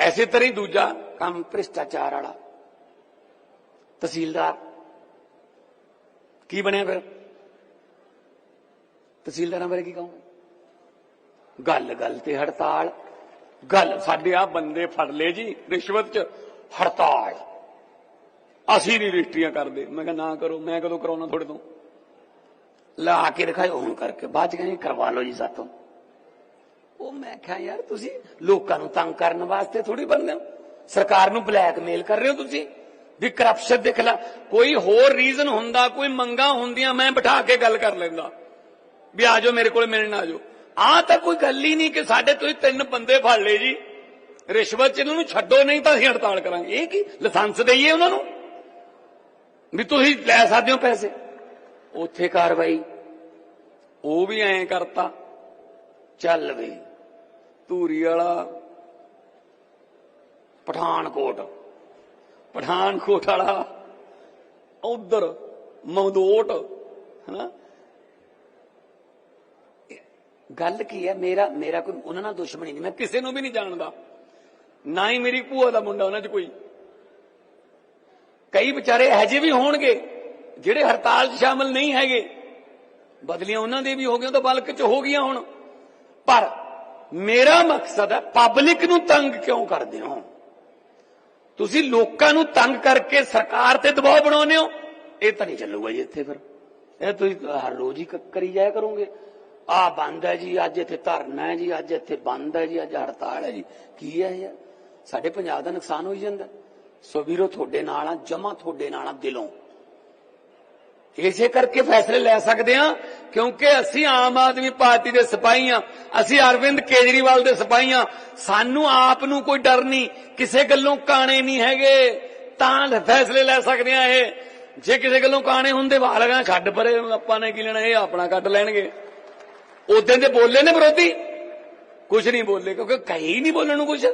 ਐਸੇ ਤਰ੍ਹਾਂ ਹੀ ਦੂਜਾ ਕੰਮ ਭ੍ਰਿਸ਼ਟਾਚਾਰ ਵਾਲਾ। ਤਹਿਸੀਲਦਾਰ। ਕੀ ਬਣਿਆ ਫਿਰ? ਤਹਿਸੀਲਦਾਰਾਂ ਬਾਰੇ ਕੀ ਕਹੂੰ ਗੱਲ ਗੱਲ ਤੇ ਹੜਤਾਲ। ਗੱਲ, ਸਾਡੇ ਆ ਬੰਦੇ ਫੜ ਲਏ ਜੀ, ਰਿਸ਼ਵਤ ਚ ਹੜਤਾਲ। ਅਸੀਂ ਨਹੀਂ ਰਜਿਸਟਰੀਆਂ ਕਰਦੇ। ਮੈਂ ਕਿਹਾ ਨਾ ਕਰੋ, ਮੈਂ ਕਦੋਂ ਕਰਾਉਣਾ ਤੁਹਾਡੇ ਤੋਂ? ਲਾ ਕੇ ਦਿਖਾਇਓ, ਹੁਣ ਕਰਕੇ। ਬਾਅਦ ਚ ਕਹਿੰਦੇ ਕਰਵਾ ਲਓ ਜੀ ਸਾਤੋਂ ਉਹ ਮੈਂ ਕਿਹਾ, ਯਾਰ ਤੁਸੀਂ ਲੋਕਾਂ ਨੂੰ ਤੰਗ ਕਰਨ ਵਾਸਤੇ ਥੋੜੀ ਬੰਦੇ ਹੋ। ਸਰਕਾਰ ਨੂੰ ਬਲੈਕਮੇਲ ਕਰ ਰਹੇ ਹੋ ਤੁਸੀਂ। ਵੀ ਕਰਪਸ਼ਨ ਦੇ ਖਿਲਾਫ ਕੋਈ ਹੋਰ ਰੀਜ਼ਨ ਹੁੰਦਾ, ਕੋਈ ਮੰਗਾ ਹੁੰਦੀਆਂ, ਮੈਂ ਬਿਠਾ ਕੇ ਗੱਲ ਕਰ ਲੈਂਦਾ। ਵੀ ਆ ਜਾਓ ਮੇਰੇ ਕੋਲ ਮਿਲਣ ਆ ਜਾਓ। ਆ ਤਾਂ ਕੋਈ ਗੱਲ ਹੀ ਨਹੀਂ ਕਿ ਸਾਡੇ ਤੁਸੀਂ ਤਿੰਨ ਬੰਦੇ ਫੜ ਲਏ ਜੀ। ਰਿਸ਼ਵਤ ਚ ਇਹਨਾਂ ਨੂੰ ਛੱਡੋ, ਨਹੀਂ ਤਾਂ ਅਸੀਂ ਹੜਤਾਲ ਕਰਾਂਗੇ। ਇਹ ਕੀ ਲਾਇਸੈਂਸ ਦਈਏ ਉਹਨਾਂ ਨੂੰ? ਵੀ ਤੁਸੀਂ ਲੈ ਸਕਦੇ ਹੋ ਪੈਸੇ। ਉੱਥੇ ਕਾਰਵਾਈ, ਉਹ ਵੀ ਐਂ ਕਰਤਾ। ਚੱਲ ਵੀ ਧੂਰੀ ਵਾਲਾ ਪਠਾਨਕੋਟ। ਪਠਾਨਕੋਟ ਵਾਲਾ ਉਧਰ ਮੌਦੋਟ ਹਨਾ? ਗੱਲ ਕੀ ਹੈ? ਮੇਰਾ ਮੇਰਾ ਕੋਈ, ਉਹਨਾਂ ਨਾਲ ਦੁਸ਼ਮਣੀ ਨਹੀਂ। ਮੈਂ ਕਿਸੇ ਨੂੰ ਵੀ ਨਹੀਂ ਜਾਣਦਾ। ਨਾ ਹੀ ਮੇਰੀ ਭੂਆ ਦਾ ਮੁੰਡਾ ਉਹਨਾਂ 'ਚ ਕੋਈ। ਕਈ ਵਿਚਾਰੇ ਇਹੋ ਜਿਹੇ ਵੀ ਹੋਣਗੇ, ਜਿਹੜੇ ਹੜਤਾਲ 'ਚ ਸ਼ਾਮਲ ਨਹੀਂ ਹੈਗੇ। ਬਦਲੀਆਂ ਉਹਨਾਂ ਦੇ ਵੀ ਹੋ ਗਈਆਂ ਤਾਂ ਬਲਕ 'ਚ ਹੋ ਗਈਆਂ ਹੁਣ। ਪਰ ਮੇਰਾ ਮਕਸਦ ਹੈ ਪਬਲਿਕ ਨੂੰ ਤੰਗ ਕਿਉਂ ਕਰਦੇ ਹੋ? ਤੁਸੀਂ ਲੋਕਾਂ ਨੂੰ ਤੰਗ ਕਰਕੇ ਸਰਕਾਰ ਤੇ ਦਬਾਅ ਬਣਾਉਂਦੇ ਹੋ? ਇਹ ਤਾਂ ਨਹੀਂ ਚੱਲੂਗਾ ਜੀ ਇੱਥੇ ਫਿਰ। ਇਹ ਤੁਸੀਂ ਹਰ ਰੋਜ਼ ਹੀ ਕਰੀ ਜਾਇਆ ਕਰੋਗੇ। ਆ ਬੰਦ ਹੈ ਜੀ, ਅੱਜ ਇੱਥੇ ਧਰਨਾ ਹੈ ਜੀ, ਅੱਜ ਇੱਥੇ ਬੰਦ ਹੈ ਜੀ, ਅੱਜ ਹੜਤਾਲ ਹੈ ਜੀ। ਕੀ ਹੈ ਯਾਰ ਸਾਡੇ ਪੰਜਾਬ ਦਾ ਨੁਕਸਾਨ ਹੋਈ ਜਾਂਦਾ। ਸੋ ਵੀਰੋ, ਤੁਹਾਡੇ ਨਾਲ ਆ, ਜਮਾ ਤੁਹਾਡੇ ਨਾਲ ਆ ਦਿਲੋਂ। ਇਸੇ ਕਰਕੇ ਫੈਸਲੇ ਲੈ ਸਕਦੇ ਹਾਂ, ਕਿਉਂਕਿ ਅਸੀਂ ਆਮ ਆਦਮੀ ਪਾਰਟੀ ਦੇ ਸਿਪਾਹੀ ਹਾਂ, ਅਸੀਂ ਅਰਵਿੰਦ ਕੇਜਰੀਵਾਲ ਦੇ ਸਿਪਾਹੀ ਹਾਂ। ਸਾਨੂੰ ਆਪ ਨੂੰ ਕੋਈ ਡਰ ਨਹੀਂ, ਕਿਸੇ ਗੱਲੋਂ ਕਾਣੇ ਨਹੀਂ ਹੈਗੇ। ਤਾਂ ਫੈਸਲੇ ਲੈ ਸਕਦੇ ਹਾਂ ਇਹ। ਜੇ ਕਿਸੇ ਗੱਲੋਂ ਕਾਣੇ ਹੁੰਦੇ ਵਾਹ ਛੱਡ ਪਰੇ, ਆਪਾਂ ਨੇ ਕੀ ਲੈਣਾ, ਇਹ ਆਪਣਾ ਕੱਢ ਲੈਣਗੇ। ਉਦੋਂ ਦੇ ਬੋਲੇ ਨੇ ਵਿਰੋਧੀ? ਕੁਝ ਨਹੀਂ ਬੋਲੇ, ਕਿਉਂਕਿ ਕਹੀ ਨਹੀਂ ਬੋਲਣ ਨੂੰ ਕੁਝ